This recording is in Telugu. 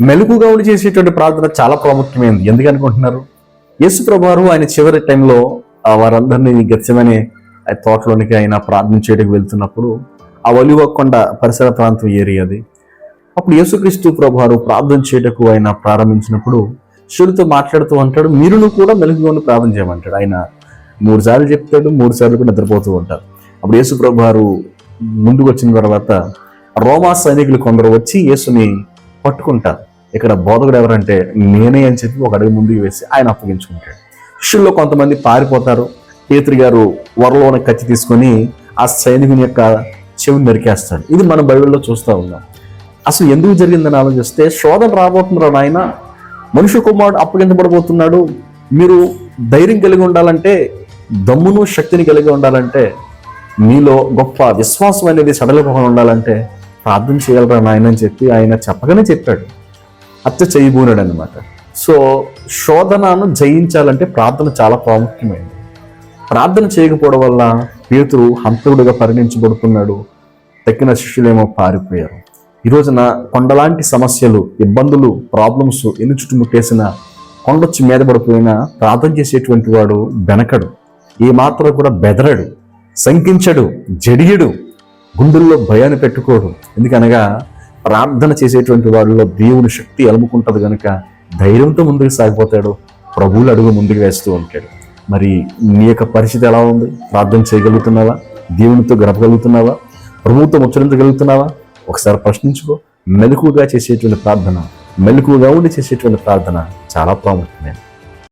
మెలకుగా ఉండి చేసేటువంటి ప్రార్థన చాలా ప్రాముఖ్యమైనది ఎందుకు అనుకుంటున్నారు? యేసు ప్రభువారు ఆయన చివరి టైంలో వారందరినీ గచ్చమనే తోటలోనికి ఆయన ప్రార్థన చేయడానికి వెళ్తున్నప్పుడు ఆ ఒలివ కొండ పరిసర ప్రాంతం ఏరియా అది. అప్పుడు యేసుక్రీస్తు ప్రభువారు ప్రార్థన చేయటకు ఆయన ప్రారంభించినప్పుడు శివుడితో మాట్లాడుతూ అంటాడు మీరును కూడా మెలుగుగా ఉండి ప్రార్థన చేయమంటాడు. ఆయన మూడు సార్లు చెప్తాడు మూడు సార్లు కూడా నిద్రపోతూ ఉంటారు. అప్పుడు యేసు ప్రభువారు ముందుకు వచ్చిన తర్వాత రోమా సైనికులు కొందరు వచ్చి యేసుని పట్టుకుంటారు. ఇక్కడ బోధకుడు ఎవరంటే నేనే అని చెప్పి ఒక అడుగు ముందుకు వేసి ఆయన అప్పగించుకుంటాడు. శిష్యుల్లో కొంతమంది పారిపోతారు. పేతురు గారు వరలోని కత్తి తీసుకొని ఆ సైనికుని యొక్క చెవిని నరికేస్తాడు ఇది మనం బైబిల్లో చూస్తూ ఉన్నాం. అసలు ఎందుకు జరిగిందని ఆలోచిస్తే శోధన రాబోతున్నాడు నాయన? మనుషు కుమారుడు అప్పగించబడబోతున్నాడు. మీరు ధైర్యం కలిగి ఉండాలంటే దమ్మును శక్తిని కలిగి ఉండాలంటే మీలో గొప్ప విశ్వాసం అనేది సడలిపోకుండా ఉండాలంటే ప్రార్థన చేయాలరా నాయన అని చెప్పి ఆయన చెప్పగానే చెప్పాడు. హత్య చేయబోనాడు అనమాట సో శోధనను జయించాలంటే ప్రార్థన చాలా ప్రాముఖ్యమైనది. ప్రార్థన చేయకపోవడం వల్ల పేతురు హంతకుడుగా పరిగణించబడుతున్నాడు. తక్కిన శిష్యులేమో పారిపోయారు. ఈ రోజున కొండలాంటి సమస్యలు ఇబ్బందులు ప్రాబ్లమ్స్ ఎన్ని చుట్టుముట్టేసిన కొండొచ్చి మీద పడిపోయినా ప్రార్థన చేసేటువంటి వాడు బెనకడు. ఏ మాత్రం కూడా బెదరడు శంకించడు జడియడు గుండెల్లో భయాన్ని పెట్టుకోడు. ఎందుకనగా ప్రార్థన చేసేటువంటి వాడిలో దేవుని శక్తి అలుముకుంటది కనుక ధైర్యంతో ముందుకు సాగిపోతాడు. ప్రభువులు అడుగు ముందుకు వేస్తూ ఉంటాడు. మరి నీ యొక్క పరిస్థితి ఎలా ఉంది? ప్రార్థన చేయగలుగుతున్నావా? దేవునితో గడపగలుగుతున్నావా? ప్రభువుతో ముచ్చరించగలుగుతున్నావా? ఒకసారి ప్రశ్నించుకో. మెలకుగా చేసేటువంటి ప్రార్థన మెలకుగా ఉండి చేసేటువంటి ప్రార్థన చాలా ప్రాముఖ్యమైనది.